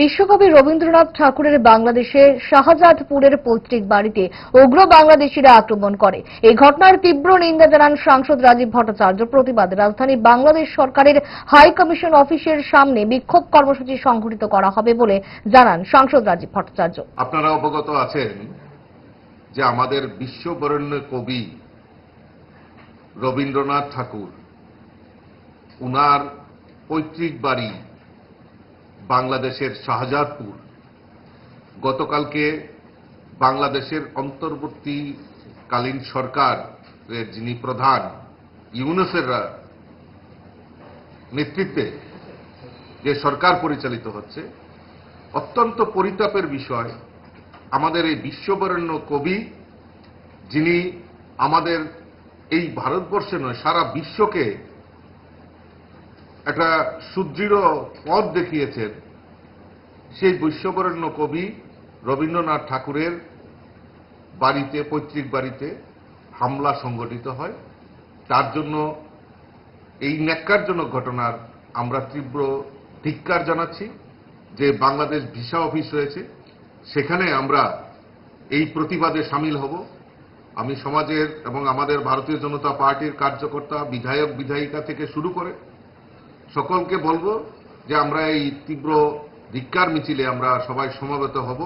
বিশ্বকবি রবীন্দ্রনাথ ঠাকুরের বাংলাদেশে শাহজাদপুরের পৈতৃক বাড়িতে উগ্র বাংলাদেশিরা আক্রমণ করে। এই ঘটনার তীব্র নিন্দা জানান সাংসদ রাজীব ভট্টাচার্য। প্রতিবাদে রাজধানী বাংলাদেশ সরকারের হাই কমিশন অফিসের সামনে বিক্ষোভ কর্মসূচি সংঘটিত করা হবে বলে জানান সাংসদ রাজীব ভট্টাচার্য। আপনারা অবগত আছেন যে আমাদের বিশ্ববরেণ্য কবি রবীন্দ্রনাথ ঠাকুর, উনার পৈতৃক বাড়ি বাংলাদেশের শাহজাদপুর। গতকালকে বাংলাদেশের অন্তর্বর্তীকালীন সরকার যিনি প্রধান, ইউনুসের নেতৃত্বে যে সরকার পরিচালিত হচ্ছে, অত্যন্ত পরিতাপের বিষয় আমাদের এই বিশ্ববরেণ্য কবি, যিনি আমাদের এই ভারতবর্ষে নয়, সারা বিশ্বকে একটা সুদৃঢ় পথ দেখিয়েছেন। সেই বিশ্ববরেণ্য কবি রবীন্দ্রনাথ ঠাকুরের বাড়িতে, পৈতৃক বাড়িতে হামলা সংগঠিত হয়। তার জন্য এই ন্যাক্কারজনক ঘটনার আমরা তীব্র ধিক্কার জানাচ্ছি যে বাংলাদেশ ভিসা অফিস রয়েছে। সেখানে আমরা এই প্রতিবাদে সামিল হব। আমি সমাজের এবং আমাদের ভারতীয় জনতা পার্টির কার্যকর্তা, বিধায়ক, বিধায়িকা থেকে শুরু করে সকলকে বলব যে আমরা এই তীব্র ধিক্কার মিছিলে আমরা সবাই সমবেত হব।